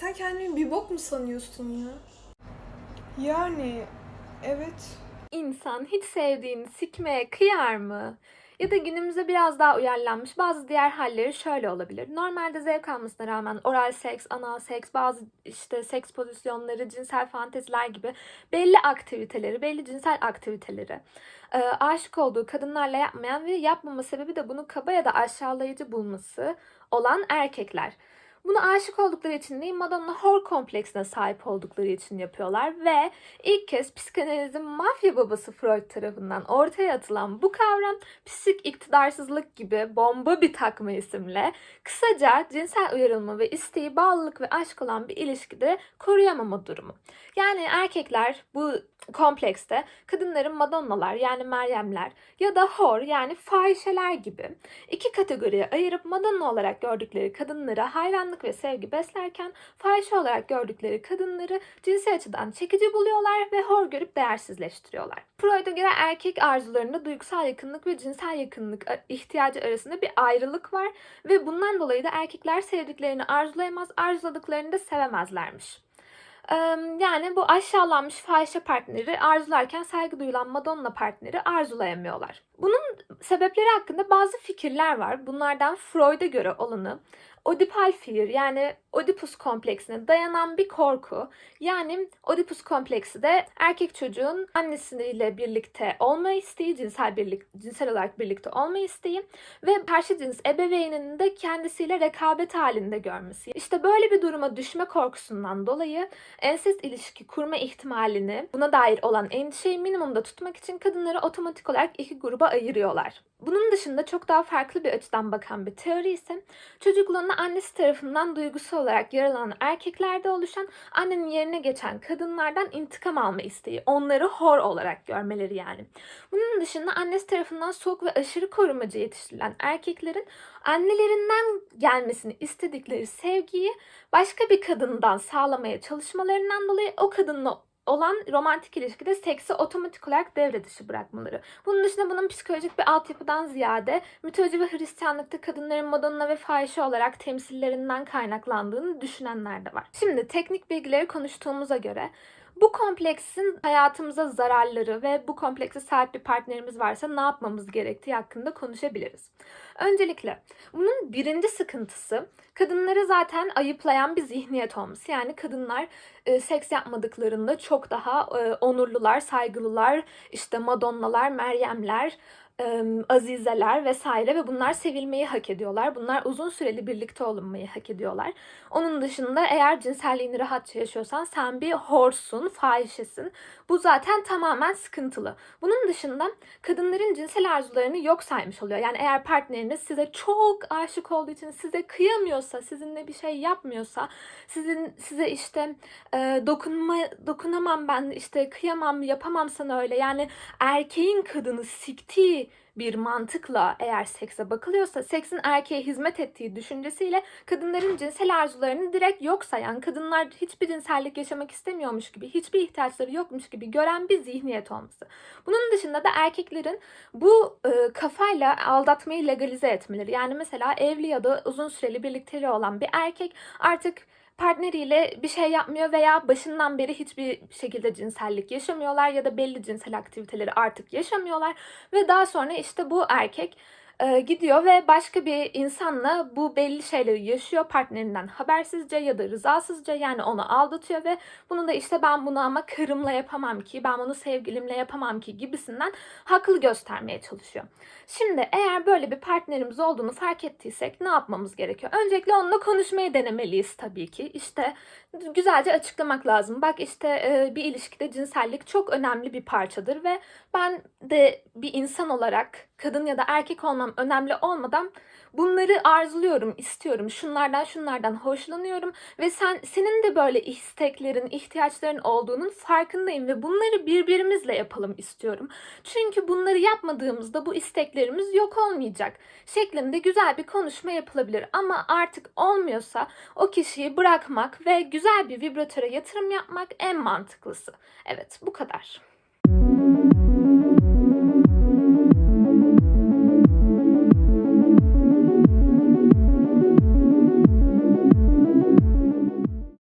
Sen kendini bir bok mu sanıyorsun ya? Yani evet. İnsan hiç sevdiğini sikmeye kıyar mı? Ya da günümüze biraz daha uyarlanmış bazı diğer halleri şöyle olabilir. Normalde zevk almasına rağmen oral seks, anal seks, bazı işte seks pozisyonları, cinsel fanteziler gibi belli aktiviteleri, belli cinsel aktiviteleri e, aşık olduğu kadınlarla yapmayan ve yapmama sebebi de bunu kaba ya da aşağılayıcı bulması olan erkekler. Bunu aşık oldukları için değil, Madonna hor kompleksine sahip oldukları için yapıyorlar ve ilk kez psikanalizin mafya babası Freud tarafından ortaya atılan bu kavram psik iktidarsızlık gibi bomba bir takma isimle kısaca cinsel uyarılma ve isteği bağlılık ve aşk olan bir ilişkide koruyamama durumu. Yani erkekler bu komplekste kadınların Madonnalar yani Meryemler ya da hor yani fahişeler gibi iki kategoriye ayırıp Madonna olarak gördükleri kadınlara hayranlık ve sevgi beslerken fahişe olarak gördükleri kadınları cinsel açıdan çekici buluyorlar ve hor görüp değersizleştiriyorlar. Freud'a göre erkek arzularında duygusal yakınlık ve cinsel yakınlık ihtiyacı arasında bir ayrılık var ve bundan dolayı da erkekler sevdiklerini arzulayamaz, arzuladıklarını da sevemezlermiş. Yani bu aşağılanmış fahişe partneri arzularken saygı duyulan Madonna partneri arzulayamıyorlar. Bunun sebepleri hakkında bazı fikirler var. Bunlardan Freud'a göre olanı Oedipal fear yani Oedipus kompleksine dayanan bir korku. Yani Oedipus kompleksi de erkek çocuğun annesiyle birlikte olma isteği, cinsel birlik, cinsel olarak birlikte olma isteği ve karşı cins ebeveyninin de kendisiyle rekabet halinde görmesi. İşte böyle bir duruma düşme korkusundan dolayı ensest ilişki kurma ihtimalini buna dair olan endişeyi minimumda tutmak için kadınları otomatik olarak iki gruba ayırıyorlar. Bunun dışında çok daha farklı bir açıdan bakan bir teori ise çocukluğunda annesi tarafından duygusal olarak yaralanan erkeklerde oluşan annenin yerine geçen kadınlardan intikam alma isteği, onları hor olarak görmeleri yani. Bunun dışında annesi tarafından soğuk ve aşırı korumacı yetiştirilen erkeklerin annelerinden gelmesini istedikleri sevgiyi başka bir kadından sağlamaya çalışmalarından dolayı o kadınla olan romantik ilişkide seksi otomatik olarak devre dışı bırakmaları. Bunun dışında bunun psikolojik bir altyapıdan ziyade mitoloji ve Hristiyanlıkta kadınların Madonna ve fahişe olarak temsillerinden kaynaklandığını düşünenler de var. Şimdi teknik bilgileri konuştuğumuza göre bu kompleksin hayatımıza zararları ve bu komplekse sahip bir partnerimiz varsa ne yapmamız gerektiği hakkında konuşabiliriz. Öncelikle bunun birinci sıkıntısı kadınları zaten ayıplayan bir zihniyet olması. Yani kadınlar e, seks yapmadıklarında çok daha e, onurlular, saygılılar, işte Madonnalar, Meryemler, azizeler vesaire ve bunlar sevilmeyi hak ediyorlar. Bunlar uzun süreli birlikte olunmayı hak ediyorlar. Onun dışında eğer cinselliğini rahatça yaşıyorsan sen bir horsun, fahişesin. Bu zaten tamamen sıkıntılı. Bunun dışında kadınların cinsel arzularını yok saymış oluyor. Yani eğer partneriniz size çok aşık olduğu için size kıyamıyorsa, sizinle bir şey yapmıyorsa, sizin size işte e, dokunma dokunamam ben işte kıyamam yapamam sana öyle. Yani erkeğin kadını siktiği bir mantıkla eğer sekse bakılıyorsa seksin erkeğe hizmet ettiği düşüncesiyle kadınların cinsel arzularını direkt yok sayan, kadınlar hiçbir cinsellik yaşamak istemiyormuş gibi, hiçbir ihtiyaçları yokmuş gibi gören bir zihniyet olması. Bunun dışında da erkeklerin bu e, kafayla aldatmayı legalize etmeleri. Yani mesela evli ya da uzun süreli birlikteliği olan bir erkek artık partneriyle bir şey yapmıyor veya başından beri hiçbir şekilde cinsellik yaşamıyorlar ya da belli cinsel aktiviteleri artık yaşamıyorlar ve daha sonra işte bu erkek e, gidiyor ve başka bir insanla bu belli şeyleri yaşıyor partnerinden habersizce ya da rızasızca yani onu aldatıyor ve bunu da işte ben bunu ama karımla yapamam ki ben bunu sevgilimle yapamam ki gibisinden haklı göstermeye çalışıyor. Şimdi eğer böyle bir partnerimiz olduğunu fark ettiysek ne yapmamız gerekiyor? Öncelikle onunla konuşmayı denemeliyiz tabii ki. İşte güzelce açıklamak lazım. Bak işte e, bir ilişkide cinsellik çok önemli bir parçadır ve ben de bir insan olarak kadın ya da erkek olmam önemli olmadan bunları arzuluyorum, istiyorum. Şunlardan şunlardan hoşlanıyorum ve sen senin de böyle isteklerin, ihtiyaçların olduğunun farkındayım ve bunları birbirimizle yapalım istiyorum. Çünkü bunları yapmadığımızda bu isteklerimiz yok olmayacak şeklinde güzel bir konuşma yapılabilir. Ama artık olmuyorsa o kişiyi bırakmak ve güzel bir vibratöre yatırım yapmak en mantıklısı. Evet, bu kadar.